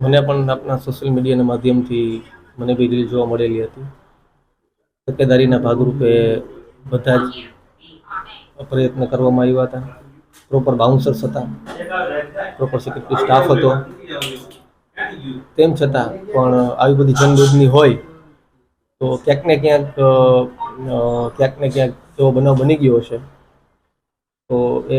મને પણ આપણા સોશિયલ મીડિયાના માધ્યમથી મને બી રીલ જોવા મળેલી હતી. તકેદારીના ભાગરૂપે બધા જ પ્રયત્ન કરવામાં આવ્યા હતા. પ્રોપર બાઉન્સર્સ હતા. પ્રોપર સિક્યુરિટી સ્ટાફ હતો. તેમ છતાં પણ આવી બધી જનદોડની હોય તો ક્યાંક ને ક્યાંક ક્યાંક ને ક્યાંક એવો બનાવ બની ગયો હશે. તો એ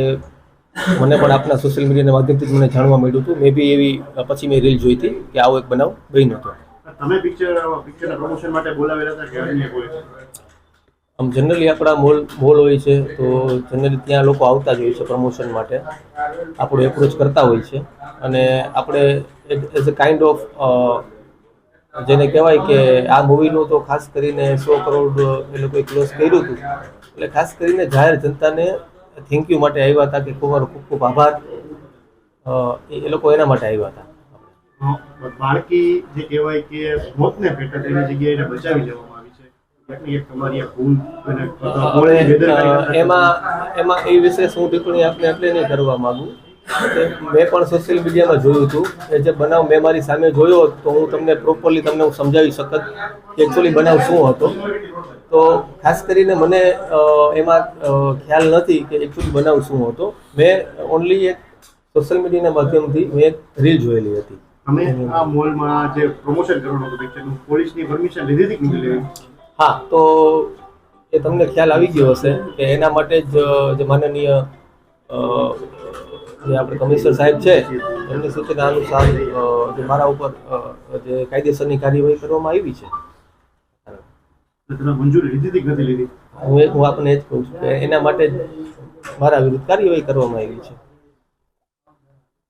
મને પણ આપના સોશિયલ મીડિયાના માધ્યમથી જ મને જાણવા મળ્યું હતું. મે બી એવી પછી મેં રીલ જોઈ હતી કે આવો એક બનાવ બન્યો હતો. તમે પિક્ચર પિક્ચરના પ્રમોશન માટે બોલાવેલા હતા કે અન્ય કોઈ? આમ જનરલી આપણા મોલ મોલ હોય છે તો જનરલી ત્યાં લોકો આવતા જ હોય છે પ્રમોશન માટે. આપણું એપ્રોચ કરતા હોય છે. અને આપણે એઝ અ કાઇન્ડ ઓફ જેને કહેવાય કે આ મૂવીનું તો ખાસ કરીને સો કરોડ એ લોકોએ ક્લોઝ કર્યું હતું. એટલે ખાસ કરીને જાહેર જનતાને થેન્ક યુ માટે આવ્યા હતા કે તમારો ખૂબ ખૂબ આભાર. એ લોકો એના માટે આવ્યા હતા. બાળકી જે કહેવાય કે મોતને ભેટે તેની જગ્યાએ એને બચાવી લેવામાં આવી છે. એમાં એમાં એ વિશે હું ટિપ્પણી આપને એટલે નહીં કરવા માંગુ. મેં પણ સોશિયલ મીડિયામાં જોયું હતું કે જે બનાવ મેં મારી સામે જોયો તો હું તમને પ્રોપરલી તમને હું સમજાવી શકત કે એકચ્યુઅલી બનાવ શું હતો. તો ખાસ કરીને મને એમાં ખ્યાલ નથી કે એકચ્યુઅલી બનાવ શું હતો. મેં ઓનલી એક સોશિયલ મીડિયાના માધ્યમથી મેં એક રીલ જોયેલી હતી. અમે આ મોલમાં જે પ્રમોશન કરવાનું હતું પિક્ચરનું પોલીસની પરમિશન લીધી હતી કે હા તો એ તમને ખ્યાલ આવી ગયો હશે કે એના માટે જ જે માનનીય જે આપણે કમિશનર સાહેબ છે એમની સૂચના અનુસાર જે મારા ઉપર જે કાયદેસરની કાર્યવાહી કરવામાં આવી છે. મંજૂરી લીધી નથી લીધી? હું હું આપને એ જ કહું છું કે એના માટે મારા વિરુદ્ધ કાર્યવાહી કરવામાં આવી છે.